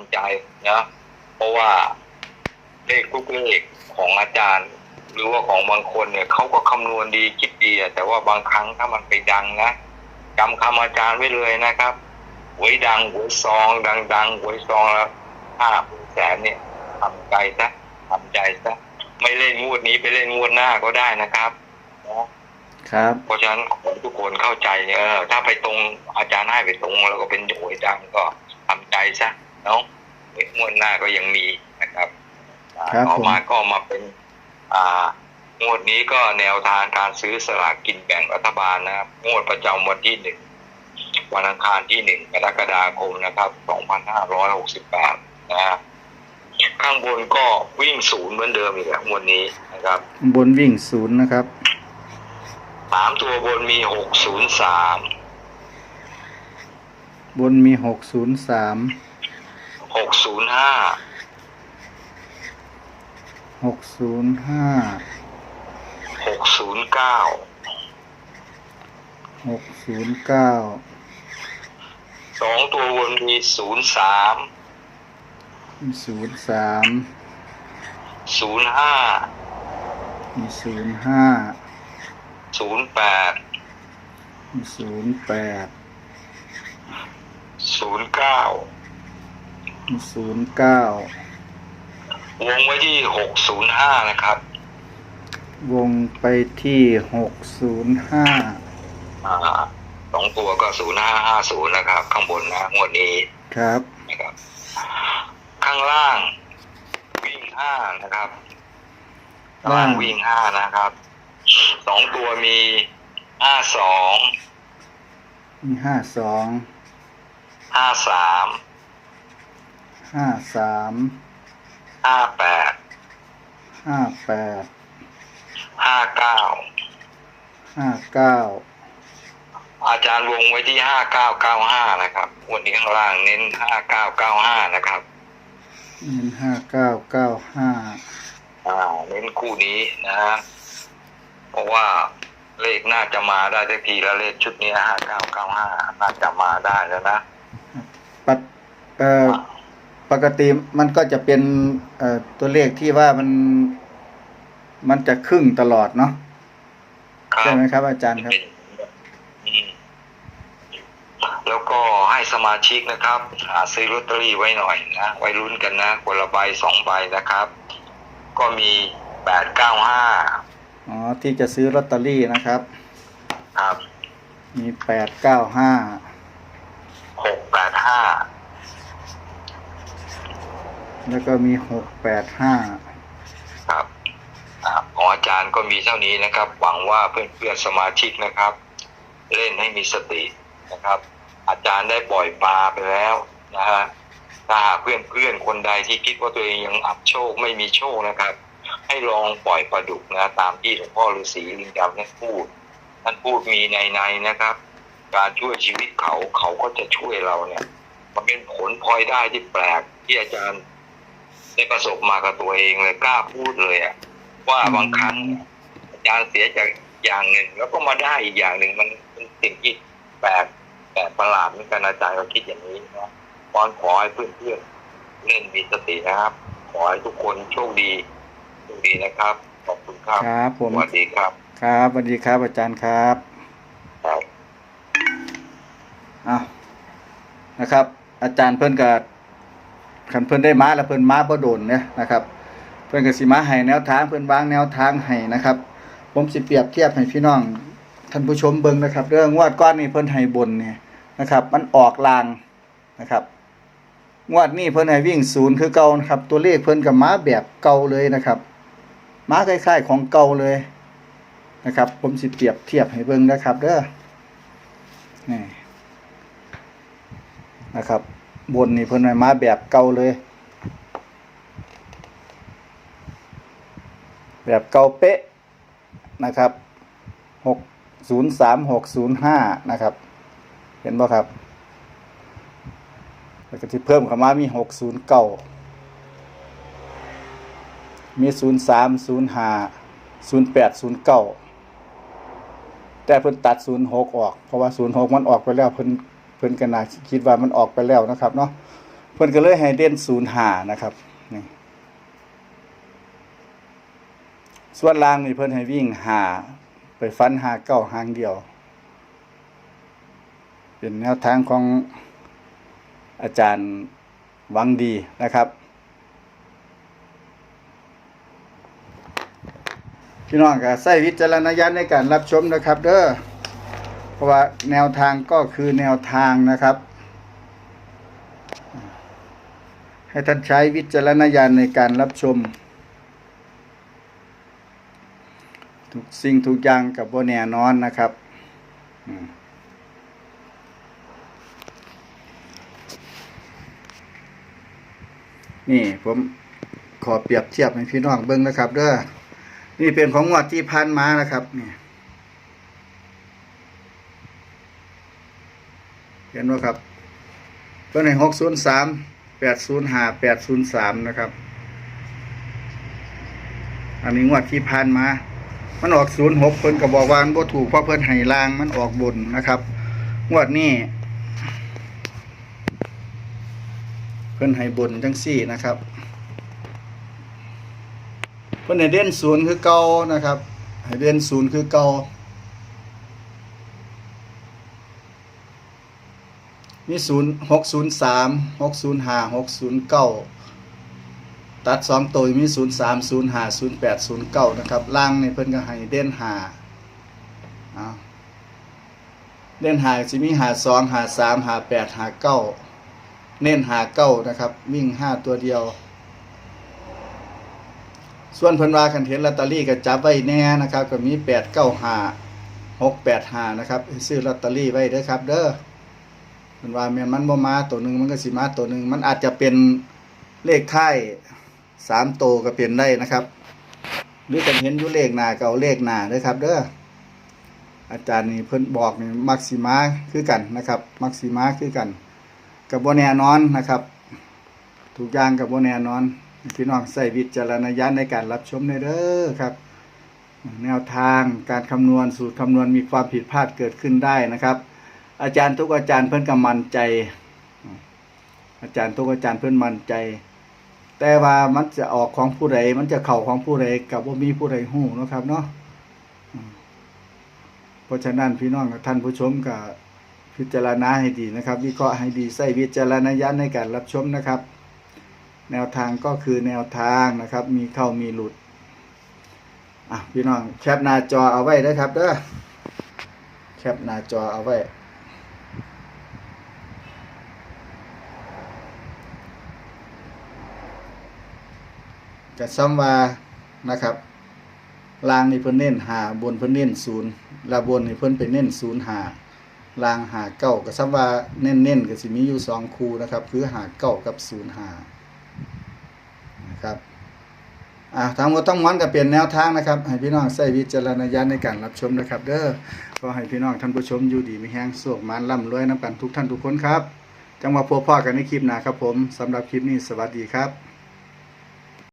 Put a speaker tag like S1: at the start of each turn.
S1: ำใจนะ เพราะว่าเลขทุกเลขของอาจารย์ หรือว่าของบางคนเนี่ยเขาก็คำนวณดีคิดดีอะแต่ว่าบางครั้งถ้ามันไปดังนะจำคำอาจารย์ไว้เลยนะครับหวยดังหวยซอง ดังดังหวยซองแล้วห้าแสนเนี่ยทำใจซะทำใจซะไม่เล่นงวดนี้ไปเล่นงวดหน้าก็ได้นะครับนะ
S2: ครับ
S1: เพราะฉะนั้นขอให้ทุกคนเข้าใจเนี่ยเออถ้าไปตรงอาจารย์ให้ไปตรงแล้วก็เป็นโหยดังก็ทำใจซะ เนาะงวดหน้าก็ยังมีนะครับอ่า
S2: ครับ
S1: ต่อ
S2: ผม
S1: มาก็มาเป็น อ่างวดนี้ก็แนวทางการซื้อสลากกินแบ่งรัฐบาลนะครับ งวดประจำวันที่หนึ่งวันอังคารที่หนึ่งกรกฎาคมนะครับสองพันห้าร้อยหกสิบแปดนะครับข้างบนก็วิ่งศูนย์เหมือนเดิมอีกแล้วงวดนี้นะครับ
S2: บนวิ่งศูนย์นะครับ
S1: สามตัวบนมีหกศูนย์สาม
S2: บนมีหกศูนย์สาม
S1: หกศูนย์ห้า
S2: หกศูนย์ห้า
S1: หกศูนย์เก้า
S2: หกศูนย์เก้า
S1: สองตัวบนมีศูนย์สาม
S2: ศูนย์สาม
S1: ศูนย์ห้า
S2: มีศูนย์ห้า
S1: ศูนย์แปด
S2: มีศูนย์แปด
S1: ศูนย์เก้า
S2: ศูนย์เก้าว
S1: งไว้ที่หกศูนย์ห้านะครับ
S2: วงไปที่หกศูนย์ห้า
S1: อ่าสองตัวก็ศูนย์ห้าห้าศูนย์นะครับ ข้างบนนะงวดนี้
S2: ครับ
S1: นะครับ ข้างล่างวิ่งห้านะครับข้างล่างวิ่งห้านะครับสองตัวมีห้าสอง
S2: มีห้าสอง
S1: ห้าสาม
S2: ห้าสาม
S1: ห้าแปด
S2: ห้าแปด
S1: ห้าเก้า
S2: ห้าเก้า
S1: อาจารย์วงไว้ที่ห้าเก้าเก้าห้านะครับ วันนี้ข้างล่างเน้นห้าเก้าเก้าห้านะครับ
S2: เงินห้าเก้าเก้าห้า
S1: อ่าเน้นคู่นี้นะฮะเพราะว่าเลขน่าจะมาได้ทักทีละเลขชุดนี้ห้าเก้าเก้าห้าน่าจะมาได้แล้วนะ
S2: ปัดเอ่อ ปกติมันก็จะเป็นเอ่อตัวเลขที่ว่ามันมันจะครึ่งตลอดเนาะ
S1: ครั
S2: ใช่
S1: บ
S2: ไหมครับ อาจารย์ครับ
S1: อืมแล้วก็ให้สมาชิกนะครับหาซื้อลอตเตอรี่ไว้หน่อยนะไว้ลุ้นกันนะคนละใบสองใบนะครับ ก็มีแปดเก้าห้า
S2: อ๋อ ที่จะซื้อลอตเตอรี่นะครับ
S1: ครับ
S2: มีแปดเก้าห้า
S1: หกแปดห้า
S2: แล้วก็มีหกแปดห้า
S1: ครับของอาจารย์ก็มีเท่านี้นะครับ หวังว่าเพื่อนๆสมาชิกนะครับ เล่นให้มีสตินะครับ อาจารย์ได้ปล่อยปลาไปแล้วนะฮะถ้าหากเพื่อนๆคนใดที่คิดว่าตัวเองยังอับโชคไม่มีโชคนะครับ ให้ลองปล่อยปลาดุกนะตามที่หลวงพ่อฤาษีลิงดำท่านพูดท่านพูดมีในในนะครับ การช่วยชีวิตเขาเขาก็จะช่วยเราเนี่ยมันเป็นผลพลอยได้ที่แปลกที่อาจารย์ ได้ประสบมากับตัวเองเลยกล้าพูดเลยอะว่าบางครั้งอาจารย์เสียจากอย่างหนึ่ง แล้วก็มาได้อีกอย่างหนึ่งมันเป็นสิ่งที่แปลกแปลกประหลาดเหมือนกันอาจารย์ก็คิดอย่างนี้นะตอนขอให้เพื่อนๆเล่นมีสตินะครับ ขอให้ทุกคนโชคดีโชคดีนะครับขอบคุณครับ
S2: ครับผม
S1: สวัสดีครับ
S2: ครับสวัสดีครับอาจารย์ครับ
S1: ครับ
S2: เอานะครับ อาจารย์เพิ่นก็ คันเพิ่นได้มาแล้วเพิ่นมาบ่โดนเนี่ยนะครับ เพิ่นก็สิมาให้แนวทางเพิ่นวางแนวทางให้นะครับ ผมสิเปรียบเทียบให้พี่น้องท่านผู้ชมเบิ่งนะครับ เรื่องงวดก้อนนี่เพิ่นให้บนเนี่ยนะครับ มันออกลางนะครับงวดนี้เพิ่นให้วิ่งศูนย์คือเก่านะครับ ตัวเลขเพิ่นก็มาแบบเก่าเลยนะครับม้าคล้าย ๆ ของเก่าเลยนะครับ ผมสิเปรียบเทียบให้เบิ่งนะครับ เด้อนี่นะครับ บนนี่เพิ่นให้มาแบบเก่าเลย แบบเก่าเป๊ะนะครับหกศูนย์สามหกศูนย์ห้านะครับ เห็นบ่ครับแล้วก็ที่เพิ่มเข้ามามีหกศูนย์เก้ามีศูนย์สามศูนย์ห้าศูนย์แปดศูนย์เก้าแต่เพิ่นตัดศูนย์หกออก เพราะว่าศูนย์หกมันออกไปแล้วเพิ่น เพิ่นก็น่าคิดว่ามันออกไปแล้วนะครับเนาะเพิ่นก็เลยให้เด่นศูนย์หานะครับนี่ส่วนล่างนี่เพิ่นให้วิ่งหาไปฟันหาเก้าหางเดียว เป็นแนวทางของอาจารย์วังดีนะครับ พี่น้องก็ใส่วิจารณญาณในการรับชมนะครับ เด้อ ราะว่าแนวทางก็คือแนวทางนะครับ ให้ท่านใช้วิจารณญาณในการรับชม ทุกสิ่งทุกอย่างกับโบแน่นอนนะครับนี่ผมขอเปรียบเทียบให้พี่น้องเบิ่งนะครับ เด้อนี่เป็นของงวดที่พันมานะครับ นี่ เห็นว่าครับเพิ่นให้หกศูนย์สามแปดศูนย์ห้าแปดศูนย์สามนะครับ อันนี้งวดที่พันมา มันออกศูนย์หกเพิ่นก็บอกว่ามันบ่ถูกเพราะเพิ่นให้ลางมันออกบนนะครับ งวดนี้ เพิ่นให้บนจังสี่นะครับ เพิ่นให้เด่นศูนย์คือเก่านะครับให้เด่นศูนย์คือเก่า มีศูนย์หกศูนย์สามหกศูนย์ห้าหกศูนย์เก้าตัดสองตัวมีศูนย์สามศูนย์ห้าศูนย์แปดศูนย์เก้านะครับล่างในเพิ่นก็ให้เด่นหาเด่นหาสิมีหาสองหาสามหาแปดหาเก้าเน้นหาเก้านะครับ วิ่งห้าตัวเดียว ส่วนเพิ่นว่าคันเห็นลอตเตอรี่ก็จับไว้แน่นะครับ ก็มี8 9 5 6 8 5นะครับซื้อลอตเตอรี่ไว้เด้อครับ เด้อ เพิ่นว่าแม่นมันบ่มาตัวหนึ่งมันก็สิมาตัวหนึ่งมันอาจจะเป็นเลขท้าย3โตก็เป็นได้นะครับ หรือกันเห็นอยู่เลขหนาก็เอาเลขหนาเด้ครับ เด้ออาจารย์นี่เพิ่นบอกนี่มักสิมาคือกันนะครับมักสิมาคือกันก็บ่แนนอนนะครับทุกอย่างก็บ่แนนอนพี่น้องใส่วิจารณญาณในการรับชมในเด้อครับ แนวทางการคำนวณสูตรคำนวณมีความผิดพลาดเกิดขึ้นได้นะครับ อาจารย์ทุกอาจารย์เพื่อนกำมันใจ อาจารย์ทุกอาจารย์เพื่อนมันใจ แต่ว่ามันจะออกของผู้ใดมันจะเข่าของผู้ใดกับว่ามีผู้ใดหู้นะครับเนาะเพราะฉะนั้นพี่น้องท่านผู้ชมกับพิจารณาให้ดีนะครับ วิเคราะห์ให้ดีใส่วิจารณญาณในการรับชมนะครับ แนวทางก็คือแนวทางนะครับ มีเข้ามีหลุดอะพี่น้องแคปหน้าจอเอาไว้นะครับเด้อแคปหน้าจอเอาไว้ กระซ้ำว่านะครับลางนี่เพิ่นเน้นหาบนเพิ่นเน้นศูนย์ลาบนนี่เพิ่นไปเน้นศูนย์หาลางหาเก้ากระซ้ำว่าเน้นเน้นๆก็สิมีอยู่สองคูนะครับ คือหาเก้ากับศูนย์หานะครับอ่าทางหมดต้องมันก็เปลี่ยนแนวทางนะครับ ให้พี่น้องใส่วิจารณญาณในการรับชมนะครับ เด้อก็ให้พี่น้องท่านผู้ชมอยู่ดีมีแห้งสวกมันร่ำรวยน้ำกันทุกท่านทุกคนครับจังหวะพบพ่อกันในคลิปหน้าครับผมสำหรับคลิปนี้สวัสดีครับ